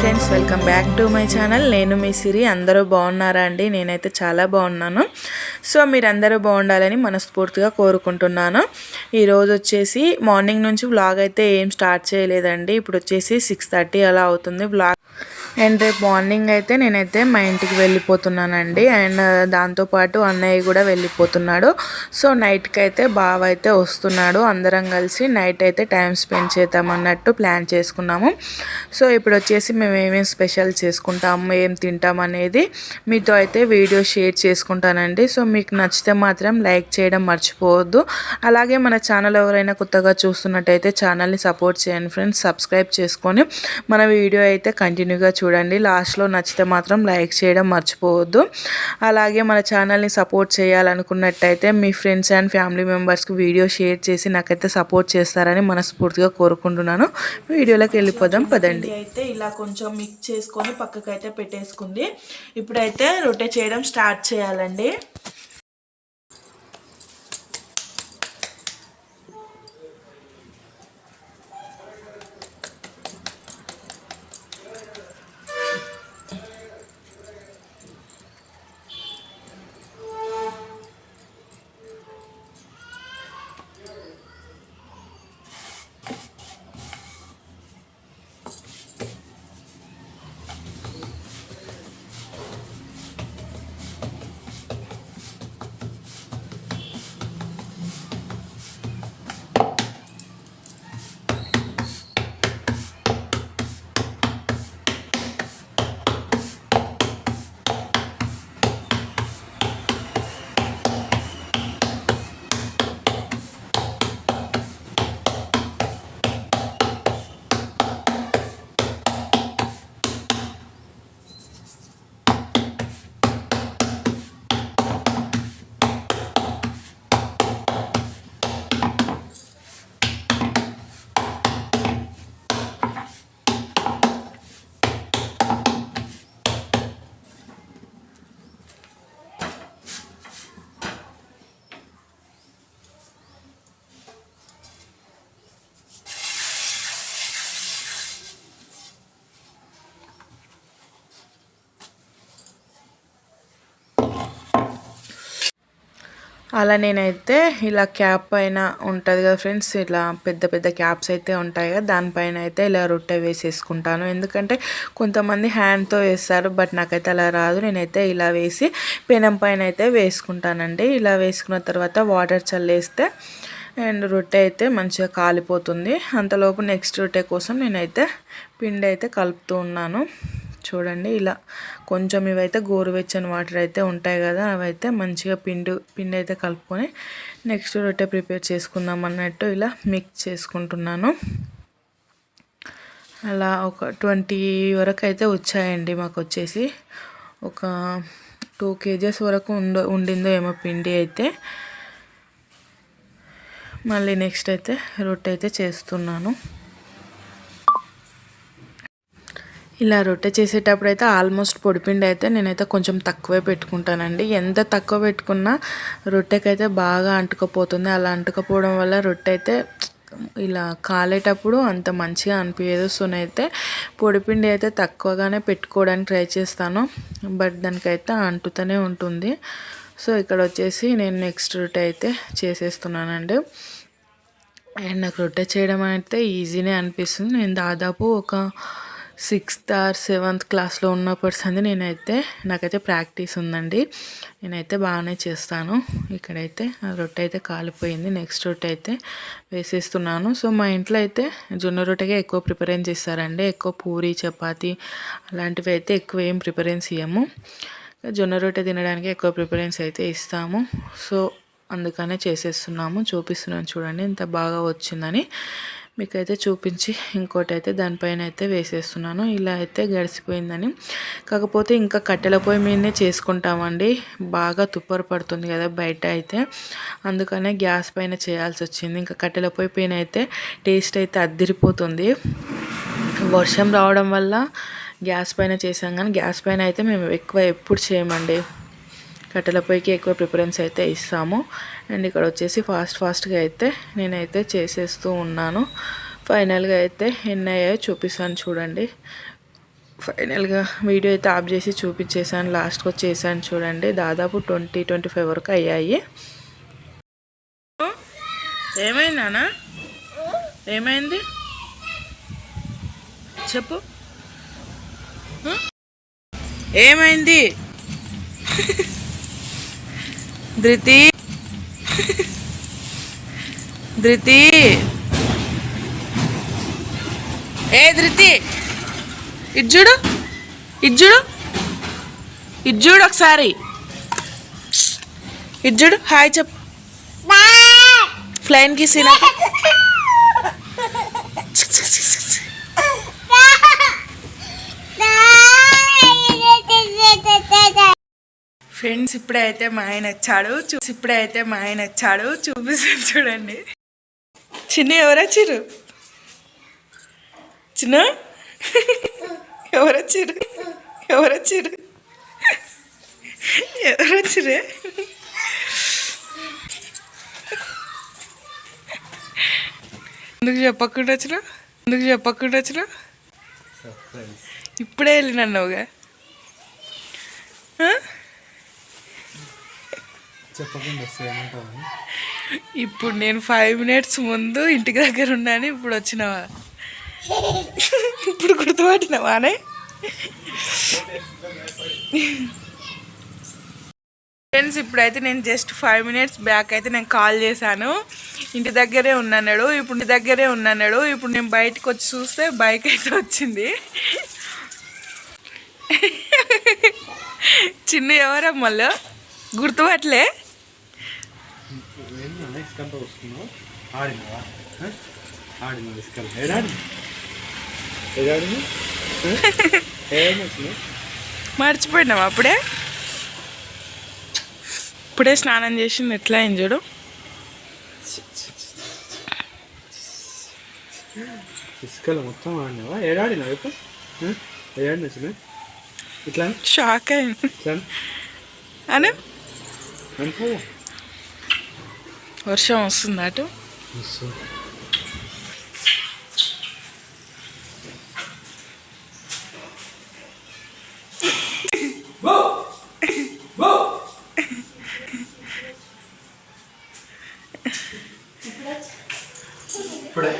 Friends welcome back to my channel. నేను మీ సిరి. అందరూ బాగున్నారా అండి? నేనైతే చాలా బాగున్నాను. సో మీరందరూ బాగుండాలని మనస్ఫూర్తిగా కోరుకుంటున్నాను. ఈరోజు వచ్చేసి మార్నింగ్ నుంచి వ్లాగ్ అయితే ఏం స్టార్ట్ చేయలేదండి. ఇప్పుడు వచ్చేసి సిక్స్ థర్టీ అలా అవుతుంది. వ్లాగ్ అండ్ రేపు మార్నింగ్ అయితే నేనైతే మా ఇంటికి వెళ్ళిపోతున్నానండి. అండ్ దాంతోపాటు అన్నయ్య కూడా వెళ్ళిపోతున్నాడు. సో నైట్కి అయితే బావ అయితే వస్తున్నాడు. అందరం కలిసి నైట్ అయితే టైం స్పెండ్ చేద్దాం అన్నట్టు ప్లాన్ చేసుకున్నాము. సో ఇప్పుడు వచ్చేసి మేము ఏమేమి స్పెషల్ చేసుకుంటాము ఏం తింటాం అనేది మీతో అయితే వీడియో షేర్ చేసుకుంటానండి. సో మీకు నచ్చితే మాత్రం లైక్ చేయడం మర్చిపోవద్దు. అలాగే మన ఛానల్ ఎవరైనా కొత్తగా చూస్తున్నట్టయితే ఛానల్ని సపోర్ట్ చేయండి ఫ్రెండ్స్. సబ్స్క్రైబ్ చేసుకొని మన వీడియో అయితే కంటిన్యూగా చూడండి. లాస్ట్లో నచ్చితే మాత్రం లైక్ చేయడం మర్చిపోవద్దు. అలాగే మన ఛానల్ని సపోర్ట్ చేయాలనుకున్నట్టయితే మీ ఫ్రెండ్స్ అండ్ ఫ్యామిలీ మెంబర్స్కి వీడియో షేర్ చేసి నాకైతే సపోర్ట్ చేస్తారని మనస్ఫూర్తిగా కోరుకుంటున్నాను. వీడియోలోకి వెళ్ళిపోదాం పదండి. అయితే ఇలా కొంచెం మిక్స్ చేసుకొని పక్కకైతే పెట్టేసుకుంది. ఇప్పుడైతే రొట్టె చేయడం స్టార్ట్ చేయాలండి. అలా నేనైతే ఇలా క్యాప్ పైన ఉంటుంది కదా ఫ్రెండ్స్ ఇలా పెద్ద పెద్ద క్యాప్స్ అయితే ఉంటాయి కదా దానిపైన అయితే ఇలా రొట్టె వేసేసుకుంటాను. ఎందుకంటే కొంతమంది హ్యాండ్తో వేస్తారు బట్ నాకైతే అలా రాదు. నేనైతే ఇలా వేసి పెనం పైన అయితే వేసుకుంటానండి. ఇలా వేసుకున్న తర్వాత వాటర్ చల్లేస్తే అండ్ రొట్టె అయితే మంచిగా కాలిపోతుంది. అంతలోపు నెక్స్ట్ రొట్టె కోసం నేనైతే పిండి అయితే కలుపుతూ ఉన్నాను. చూడండి. ఇలా కొంచెం ఇవైతే గోరువెచ్చని వాటర్ అయితే ఉంటాయి కదా అవైతే మంచిగా పిండి పిండి అయితే కలుపుకొని నెక్స్ట్ రొట్టె ప్రిపేర్ చేసుకుందాం అన్నట్టు ఇలా మిక్స్ చేసుకుంటున్నాను. అలా ఒక ట్వంటీ వరకు అయితే వచ్చాయండి మాకు వచ్చేసి. ఒక టూ కేజెస్ వరకు ఉండ ఉండిందో ఏమో పిండి అయితే. మళ్ళీ నెక్స్ట్ అయితే రొట్టె అయితే చేస్తున్నాను. ఇలా రొట్టె చేసేటప్పుడు అయితే ఆల్మోస్ట్ పొడిపిండి అయితే నేనైతే కొంచెం తక్కువే పెట్టుకుంటానండి. ఎంత తక్కువ పెట్టుకున్నా రొట్టెకైతే బాగా అంటుకపోతుంది. అలా అంటుకపోవడం వల్ల రొట్టె అయితే ఇలా కాలేటప్పుడు అంత మంచిగా అనిపించదు సో నేనైతే పొడిపిండి అయితే తక్కువగానే పెట్టుకోవడానికి ట్రై చేస్తాను. బట్ దానికైతే అంటుతూనే ఉంటుంది. సో ఇక్కడ వచ్చేసి నేను నెక్స్ట్ రొట్టె అయితే చేసేస్తున్నానండి. అండ్ నాకు రొట్టె చేయడం అయితే ఈజీనే అనిపిస్తుంది. నేను దాదాపు ఒక సిక్స్త్ ఆర్ సెవెంత్ క్లాస్లో ఉన్నప్పటి సంది నేనైతే నాకైతే ప్రాక్టీస్ ఉందండి. నేనైతే బాగానే చేస్తాను. ఇక్కడైతే రొట్టె అయితే కాలిపోయింది. నెక్స్ట్ రొట్టె అయితే వేసేస్తున్నాను. సో మా ఇంట్లో అయితే జొన్న రొట్టెగా ఎక్కువ ప్రిపరెన్స్ ఇస్తారండి ఎక్కువ పూరి చపాతి అలాంటివి అయితే ఎక్కువ ఏం ప్రిపరెన్స్ ఇవ్వము జొన్న రొట్టె తినడానికి ఎక్కువ ప్రిఫరెన్స్ అయితే ఇస్తాము. సో అందుకనే చేసేస్తున్నాము. చూపిస్తున్నాను చూడండి. ఎంత బాగా వచ్చిందని. మీకైతే చూపించి ఇంకోటి అయితే దానిపైన అయితే వేసేస్తున్నాను. ఇలా అయితే గడిచిపోయిందని. కాకపోతే ఇంకా కట్టెల పొయ్యి మీదనే చేసుకుంటామండి. బాగా తుప్పర పడుతుంది కదా బయట అయితే. అందుకనే గ్యాస్ పైన చేయాల్సి వచ్చింది. ఇంకా కట్టెల పొయ్యి పైన అయితే టేస్ట్ అయితే అద్దిరిపోతుంది. వర్షం రావడం వల్ల గ్యాస్ పైన చేసాం కానీ గ్యాస్ పైన అయితే మేము ఎక్కువ ఎప్పుడు చేయమండి. కట్టెల పొయ్యికి ఎక్కువ ప్రిఫరెన్స్ అయితే ఇస్తాము. అండ్ ఇక్కడ వచ్చేసి ఫాస్ట్ ఫాస్ట్గా అయితే నేనైతే చేసేస్తూ ఉన్నాను. ఫైనల్గా అయితే ఎన్ని అయ్యాయో చూపిస్తాను చూడండి. ఫైనల్గా వీడియో అయితే ఆఫ్ చేసి చూపించేసాను లాస్ట్కి వచ్చేసాను చూడండి. దాదాపు ట్వంటీ ట్వంటీ ఫైవ్ వరకు అయ్యాయి. ఏమైంది నాన్న? ఏమైంది? చెప్పు. ఏమైంది? ధృతి. ధృతి. ఏ ధృతి. చూడు. చూడు. ఇటు చూడు ఒకసారి. ఇటు చూడు. హాయ్ చెప్పు. ఫ్లైన్కి ఫ్రెండ్స్ ఇప్పుడే అయితే మా ఆయన వచ్చాడు. చూ ఇప్పుడే అయితే మా ఆయన వచ్చాడు. చూపిస్తాను చూడండి. చిన్న ఎవరు వచ్చిర్రు చిన్న? ఎవరు వచ్చిర్రు ఎవరు వచ్చిర్రు ఎవరు వచ్చిర్రే ఎందుకు చెప్పకుండా వచ్చిన? ఎందుకు చెప్పకుండా వచ్చిన? ఇప్పుడే వెళ్ళినన్నావుగా? చెప్పకుండా ఏమంటావు ఇప్పుడు నేను ఫైవ్ మినిట్స్ ముందు ఇంటికి దగ్గర ఉన్నాను ఇప్పుడు వచ్చినావా? ఇప్పుడు గుర్తుపట్టినావానే? ఫ్రెండ్స్ ఇప్పుడైతే నేను జస్ట్ ఫైవ్ మినిట్స్ బ్యాక్ అయితే నేను కాల్ చేశాను. ఇంటి దగ్గరే ఉన్నాడు ఇప్పుడు ఇంటి దగ్గరే ఉన్నాడు ఇప్పుడు నేను బయటకు వచ్చి చూస్తే బైక్ అయితే వచ్చింది. చిన్న ఎవరమ్మలో? మళ్ళీ గుర్తుపట్టలే? ఇసుకంతా వస్తున్నావు ఆడినావా? ఆ? ఆడినావు ఇసుకలు ఏడాడి ఏడాడి మర్చిపోయినావు అప్పుడే? ఇప్పుడే స్నానం చేసింది ఎట్లా అయింది చూడు? ఇసుకలు మొత్తం ఆడినావా? ఏడాడినావు ఇప్పుడు? ఆ? ఏడాడి వచ్చినావు ఇట్లా? షాక్ అయింది. ఇట్లా? అను? అనుకో వర్షం వస్తుంది అటు. ఇప్పుడే.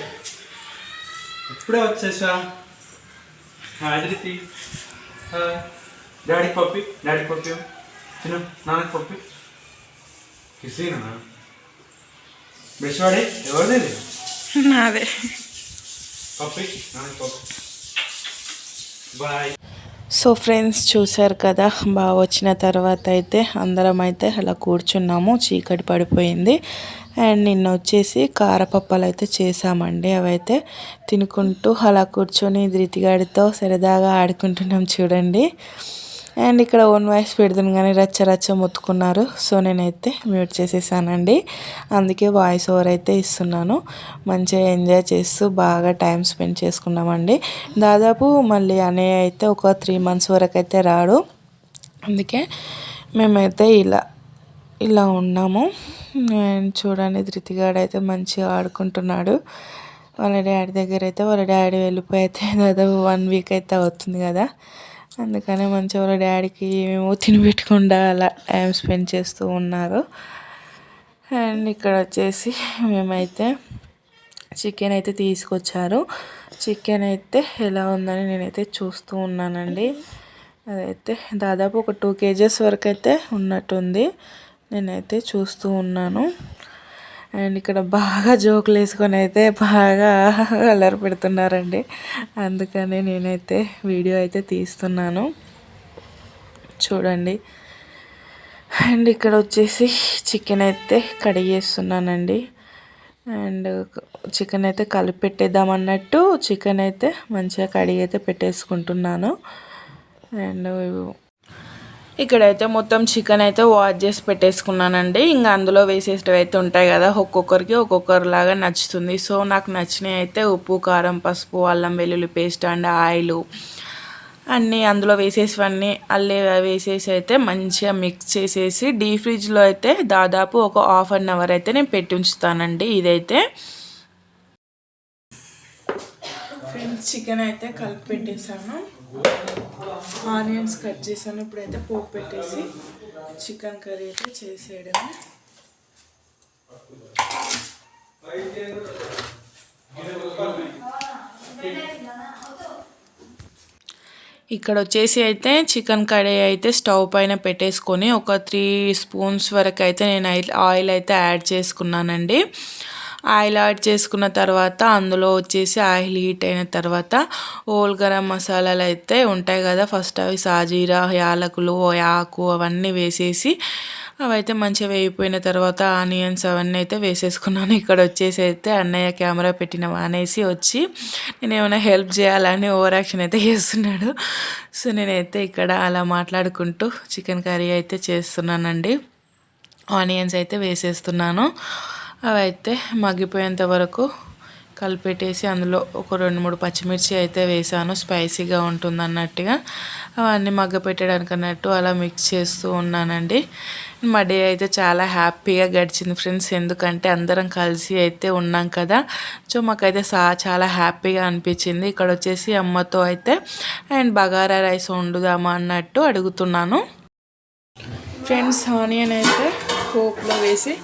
ఇప్పుడే వచ్చేసా? అదిరితి. డాడీ పప్పి డాడీ పప్పి చిన్న నాన్నకి పప్పి కిసీనా? బ్రష్ వాడి ఎవరిది నాదే పప్పి బాయ్ సో ఫ్రెండ్స్ చూశారు కదా? బాగా వచ్చిన తర్వాత అయితే అందరం అయితే అలా కూర్చున్నాము. చీకటి పడిపోయింది. అండ్ నిన్న వచ్చేసి కారపప్పాలు అయితే చేసామండి. అవైతే తినుకుంటూ అలా కూర్చొని ధృతిగాడితో సరదాగా ఆడుకుంటున్నాం చూడండి. అండ్ ఇక్కడ ఓన్ వాయిస్ పెడుతుంది కానీ రచ్చ రచ్చ మొత్తుకున్నారు. సో నేనైతే మ్యూట్ చేసేసానండి. అందుకే వాయిస్ ఓవర్ అయితే ఇస్తున్నాను. మంచిగా ఎంజాయ్ చేస్తూ బాగా టైం స్పెండ్ చేసుకున్నామండి. దాదాపు మళ్ళీ అనే అయితే ఒక త్రీ మంత్స్ వరకు అయితే రాడు. అందుకే మేమైతే ఇలా ఇలా ఉన్నాము. అండ్ చూడండి ధృతిగాడు అయితే మంచిగా ఆడుకుంటున్నాడు. వాళ్ళ డాడీ దగ్గర అయితే వాళ్ళ డాడీ వెళ్ళిపోయి అయితే దాదాపు వన్ వీక్ అయితే అవుతుంది కదా. అందుకనే మంచిగా వాళ్ళ డాడీకి ఏమేమో తినిపెట్టకుండా అలా టైం స్పెండ్ చేస్తూ ఉన్నారు. అండ్ ఇక్కడ వచ్చేసి మేమైతే చికెన్ అయితే తీసుకొచ్చారు. చికెన్ అయితే ఎలా ఉందని నేనైతే చూస్తూ ఉన్నానండి. అదైతే దాదాపు ఒక టూ కేజెస్ వరకు అయితే ఉన్నట్టుంది. నేనైతే చూస్తూ ఉన్నాను. అండ్ ఇక్కడ బాగా జోకులు వేసుకొని అయితే బాగా అల్లరి పెడుతున్నారండి. అందుకనే నేనైతే వీడియో అయితే తీస్తున్నాను. చూడండి. అండ్ ఇక్కడ వచ్చేసి చికెన్ అయితే కడిగేస్తున్నానండి అండ్ చికెన్ అయితే కలిపి పెట్టేద్దాం అన్నట్టు చికెన్ అయితే మంచిగా కడిగి అయితే పెట్టేసుకుంటున్నాను. అండ్ ఇక్కడైతే మొత్తం చికెన్ అయితే వాష్ చేసి పెట్టేసుకున్నానండి. ఇంకా అందులో వేసేటివి అయితే ఉంటాయి కదా ఒక్కొక్కరికి ఒక్కొక్కరిలాగా నచ్చుతుంది. సో నాకు నచ్చినవి అయితే ఉప్పు కారం పసుపు అల్లం వెల్లుల్లి పేస్ట్ అండ్ ఆయిల్ అన్నీ అందులో వేసేసివన్నీ అల్లే వేసేసి అయితే మంచిగా మిక్స్ చేసేసి డీ ఫ్రిడ్జ్లో అయితే దాదాపు ఒక హాఫ్ అన్ అవర్ అయితే నేను పెట్టి ఉంచుతానండి. ఇదైతే ఫ్రెండ్స్ చికెన్ అయితే కలిపి పెట్టేశాను. ఆనియన్స్ కట్ చేశాను. ఇప్పుడైతే పోపు పెట్టేసి చికెన్ కర్రీ అయితే చేసేయడమే. ఇక్కడ వచ్చేసి అయితే చికెన్ కడాయి అయితే స్టవ్ పైన పెట్టేసుకొని ఒక త్రీ స్పూన్స్ వరకు అయితే నేను ఆయిల్ అయితే యాడ్ చేసుకున్నానండి. ఆయిల్ యాడ్ చేసుకున్న తర్వాత అందులో వచ్చేసి ఆయిల్ హీట్ అయిన తర్వాత ఓల్ గరం మసాలాలు అయితే ఉంటాయి కదా. ఫస్ట్ అవి సాజీరా యాలకులు ఆకు అవన్నీ వేసేసి అవైతే మంచిగా వేగిపోయిన తర్వాత ఆనియన్స్ అవన్నీ అయితే వేసేసుకున్నాను. ఇక్కడ వచ్చేసి అయితే అన్నయ్య కెమెరా పెట్టిన అనేసి వచ్చి నేను ఏమైనా హెల్ప్ చేయాలని ఓవర్ యాక్షన్ అయితే చేస్తున్నాడు. సో నేనైతే ఇక్కడ అలా మాట్లాడుకుంటూ చికెన్ కర్రీ అయితే చేస్తున్నానండి. ఆనియన్స్ అయితే వేసేస్తున్నాను. అవి అయితే మగ్గిపోయేంత వరకు కలిపెట్టేసి అందులో ఒక రెండు మూడు పచ్చిమిర్చి అయితే వేసాను స్పైసీగా ఉంటుంది అన్నట్టుగా అవన్నీ మగ్గ పెట్టడానికి అన్నట్టు అలా మిక్స్ చేస్తూ ఉన్నానండి. మా డే అయితే చాలా హ్యాపీగా గడిచింది ఫ్రెండ్స్. ఎందుకంటే అందరం కలిసి అయితే ఉన్నాం కదా. సో మాకైతే సా చాలా హ్యాపీగా అనిపించింది. ఇక్కడ వచ్చేసి అమ్మతో అయితే అండ్ బగారా రైస్ వండుదామా అన్నట్టు అడుగుతున్నాను. ఫ్రెండ్స్ ఆనియన్ అయితే పోపులో వేసి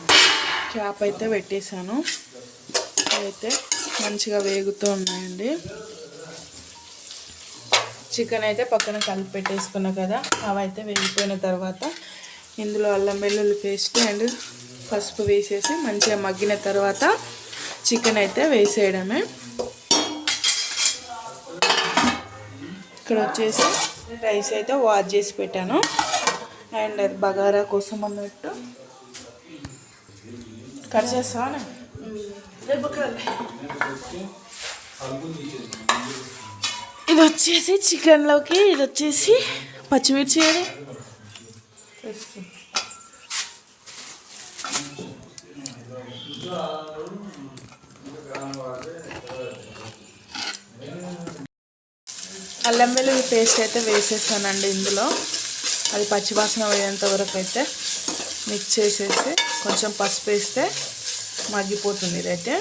క్యాప్ అయితే పెట్టేశాను. అయితే మంచిగా వేగుతూ ఉన్నాయండి. చికెన్ అయితే పక్కన కలిపి పెట్టేసుకున్నా కదా అవి అయితే వేగిపోయిన తర్వాత ఇందులో అల్లం వెల్లుల్లి పేస్ట్ అండ్ పసుపు వేసేసి మంచిగా మగ్గిన తర్వాత చికెన్ అయితే వేసేయడమే. ఇక్కడ వచ్చేసి రైస్ అయితే వాష్ చేసి పెట్టాను. అండ్ బగారా కోసం అన్నట్టు. కట్ చేస్తాను ఇది వచ్చేసి చికెన్లోకి ఇది వచ్చేసి పచ్చిమిర్చి ఏది? అల్లం వెల్లుల్లి పేస్ట్ అయితే వేసేసానండి ఇందులో. అది పచ్చివాసన పోయేంత వరకు అయితే. మిక్స్ చేసేసి కొంచెం పసుపు వేస్తే మగ్గిపోతుంది ఇదైతే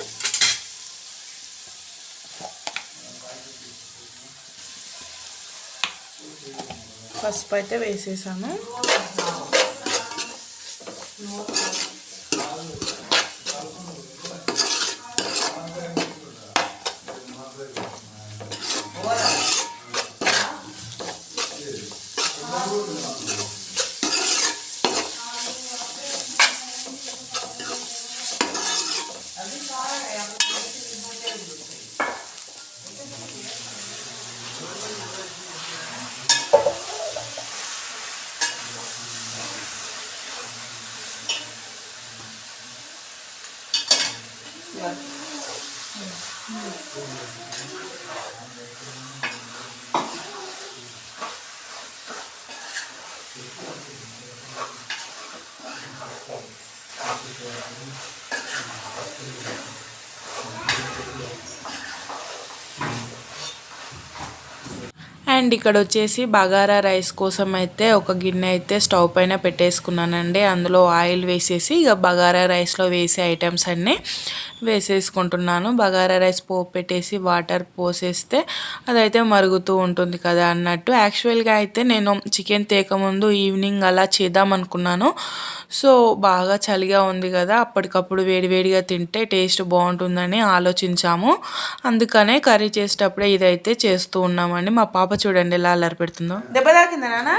పసుపు అయితే వేసేసాను. அது கார అండ్ ఇక్కడ వచ్చేసి బగారా రైస్ కోసం అయితే ఒక గిన్నె అయితే స్టవ్ పైన పెట్టేసుకున్నానండి. అందులో ఆయిల్ వేసేసి ఇక బగారా రైస్లో వేసే ఐటమ్స్ అన్నీ వేసేసుకుంటున్నాను. బగారా రైస్ పోపు పెట్టేసి వాటర్ పోసేస్తే అదైతే మరుగుతూ ఉంటుంది కదా అన్నట్టు. యాక్చువల్గా అయితే నేను చికెన్ తేకముందు ఈవినింగ్ అలా చేద్దాం అనుకున్నాను. సో బాగా చలిగా ఉంది కదా అప్పటికప్పుడు వేడివేడిగా తింటే టేస్ట్ బాగుంటుందని ఆలోచించాము. అందుకనే కర్రీ చేసేటప్పుడే ఇదైతే చేస్తూ ఉన్నామండి. మా పాప చూడండి ఎలా అల్లరి పెడుతుందో. దెబ్బ తాకిందా నాన్న?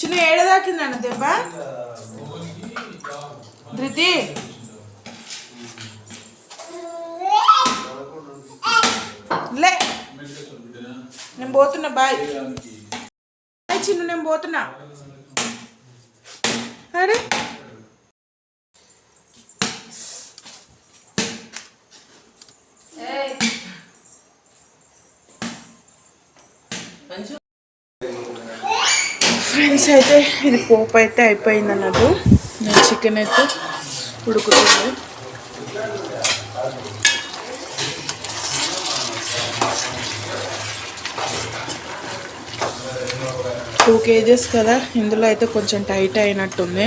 చిన్న ఏడ తాకిందన్న దెబ్బ? ధృతి? లే. నేను పోతున్నా బాయ్. బాయ్ చిన్న నేను పోతున్నా. అరే. ఫ్రెండ్స్ అయితే ఇది పోపు అయితే అయిపోయింది అన్నట్టు నేను చికెన్ అయితే ఉడుకుతుంది. టూ కేజెస్ కదా ఇందులో అయితే కొంచెం టైట్ అయినట్టుంది.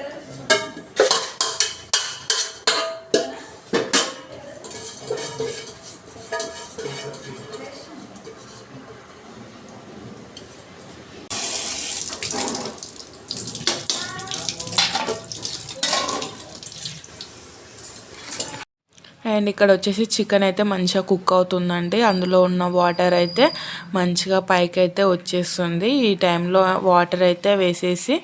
అండ్ ఇక్కడ వచ్చేసి చికెన్ అయితే మంచిగా కుక్ అవుతుందండి. అందులో ఉన్న వాటర్ అయితే మంచిగా పైకి అయితే వచ్చేస్తుంది. ఈ టైంలో వాటర్ అయితే వేసేసి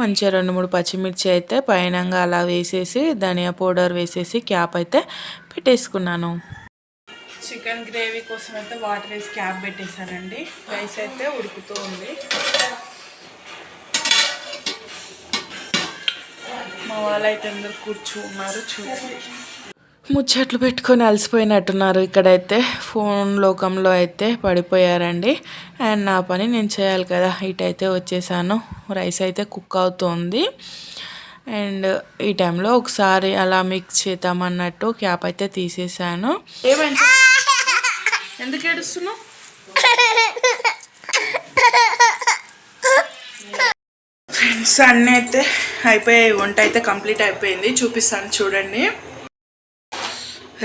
మంచిగా రెండు మూడు పచ్చిమిర్చి అయితే పైనంగా అలా వేసేసి ధనియా పౌడర్ వేసేసి క్యాప్ అయితే పెట్టేసుకున్నాను. చికెన్ గ్రేవీ కోసం అయితే వాటర్ వేసి క్యాప్ పెట్టేశానండి. రైస్ అయితే ఉడుకుతూ ఉంది. మా వాళ్ళు అయితే అందరు కూర్చున్నారు చూడండి. ముచ్చట్లు పెట్టుకొని అలసిపోయినట్టున్నారు ఇక్కడైతే. ఫోన్ లోకంలో అయితే పడిపోయారండి. అండ్ నా పని నేను చేయాలి కదా. ఇటైతే వచ్చేసాను. రైస్ అయితే కుక్ అవుతుంది. అండ్ ఈ టైంలో ఒకసారి అలా మిక్స్ చేద్దామన్నట్టు క్యాప్ అయితే తీసేసాను. ఏమైంది ఎందుకు ఏడుస్తున్నావు? ఫ్రెండ్స్ అన్నీ అయితే అయిపోయాయి. వంట అయితే కంప్లీట్ అయిపోయింది. చూపిస్తాను చూడండి.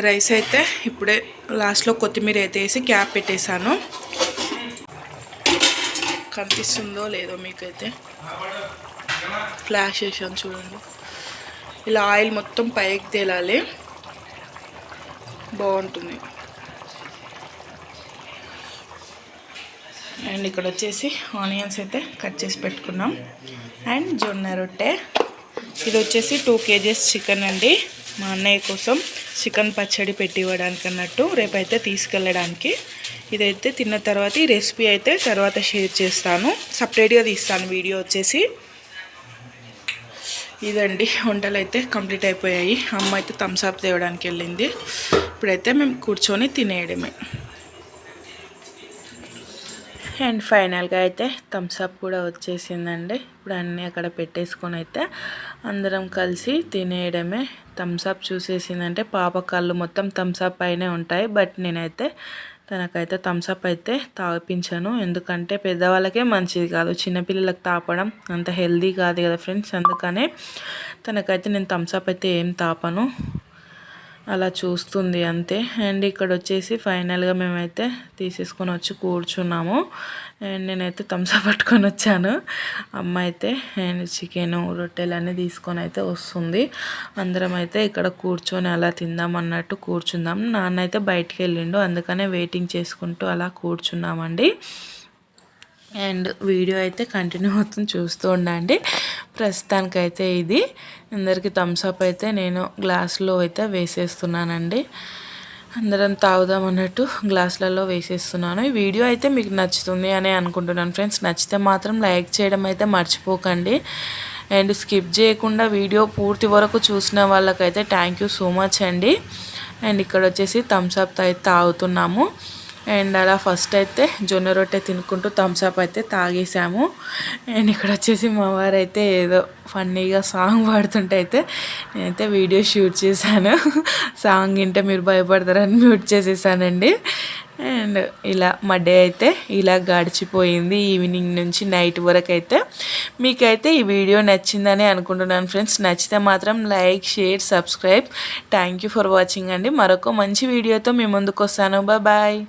రైస్ అయితే ఇప్పుడే లాస్ట్లో కొత్తిమీర అయితే వేసి క్యాప్ పెట్టేశాను. కనిపిస్తుందో లేదో మీకైతే ఫ్లాష్ చేసాను చూడండి. ఇలా ఆయిల్ మొత్తం పైకి తేలాలి. బాగుంటుంది. అండ్ ఇక్కడ వచ్చేసి ఆనియన్స్ అయితే కట్ చేసి పెట్టుకున్నాం. అండ్ జొన్న రొట్టె. ఇది వచ్చేసి టూ కేజీస్ చికెన్ అండి. మా అన్నయ్య కోసం చికెన్ పచ్చడి పెట్టి ఇవ్వడానికి అన్నట్టు రేపైతే తీసుకెళ్ళడానికి. ఇదైతే తిన్న తర్వాత ఈ రెసిపీ అయితే తర్వాత షేర్ చేస్తాను. సపరేట్గా తీస్తాను వీడియో వచ్చేసి. ఇదండి వంటలు అయితే కంప్లీట్ అయిపోయాయి. అమ్మ అయితే థమ్స్అప్ తేవడానికి వెళ్ళింది. ఇప్పుడైతే మేము కూర్చొని తినేయడమే. అండ్ ఫైనల్గా అయితే థమ్స్అప్ కూడా వచ్చేసిందండి. ఇప్పుడు అన్నీ అక్కడ పెట్టేసుకొని అయితే అందరం కలిసి తినేయడమే. థమ్స్అప్ చూసేసిందంటే పాప కళ్ళు మొత్తం థమ్స్అప్ అయినే ఉంటాయి. బట్ నేనైతే తనకైతే థమ్స్అప్ అయితే తాగిపించాను ఎందుకంటే పెద్దవాళ్ళకే మంచిది కాదు. చిన్నపిల్లలకు తాపడం అంత హెల్దీ కాదు కదా ఫ్రెండ్స్. అందుకనే తనకైతే నేను థమ్స్అప్ అయితే ఏం తాపను. అలా చూస్తుంది అంతే. అండ్ ఇక్కడ వచ్చేసి ఫైనల్గా మేమైతే తీసేసుకొని వచ్చి కూర్చున్నాము. అండ్ నేనైతే తమ్సా పట్టుకొని వచ్చాను. అమ్మ అయితే అండ్ చికెన్ రొట్టెలన్నీ తీసుకొని అయితే వస్తుంది. అందరం అయితే ఇక్కడ కూర్చొని అలా తిందాం అన్నట్టు కూర్చుందాం. నాన్న అయితే బయటికి వెళ్ళిండు. అందుకనే వెయిటింగ్ చేసుకుంటూ అలా కూర్చున్నామండి. అండ్ వీడియో అయితే కంటిన్యూ అవుతుంది చూస్తూ ఉండండి. ప్రస్తుతానికైతే ఇది. అందరికీ థమ్స్అప్ అయితే నేను గ్లాస్లో అయితే వేసేస్తున్నానండి. అందరం తాగుదాం అన్నట్టు గ్లాసులలో వేసేస్తున్నాను. ఈ వీడియో అయితే మీకు నచ్చుతుంది అని అనుకుంటున్నాను ఫ్రెండ్స్. నచ్చితే మాత్రం లైక్ చేయడం అయితే మర్చిపోకండి. అండ్ స్కిప్ చేయకుండా వీడియో పూర్తి వరకు చూసిన వాళ్ళకైతే థ్యాంక్ యూ సో మచ్ అండి. అండ్ ఇక్కడ వచ్చేసి థమ్స్అప్ అయితే తాగుతున్నాము. అండ్ అలా ఫస్ట్ అయితే జొన్న రొట్టె తినుకుంటూ థమ్స్అప్ అయితే తాగేసాము. అండ్ ఇక్కడ వచ్చేసి మా వారు అయితే ఏదో ఫన్నీగా సాంగ్ పాడుతుంటే అయితే నేనైతే వీడియో షూట్ చేశాను. సాంగ్ వింటే మీరు భయపడతారని మ్యూట్ చేసేసానండి. అండ్ ఇలా మా డే అయితే ఇలా గడిచిపోయింది. ఈవినింగ్ నుంచి నైట్ వరకు అయితే మీకైతే ఈ వీడియో నచ్చిందని అనుకుంటున్నాను ఫ్రెండ్స్ నచ్చితే మాత్రం like share subscribe thank you for watching అండి. మరొక మంచి వీడియోతో మీ ముందుకు వస్తాను బాయ్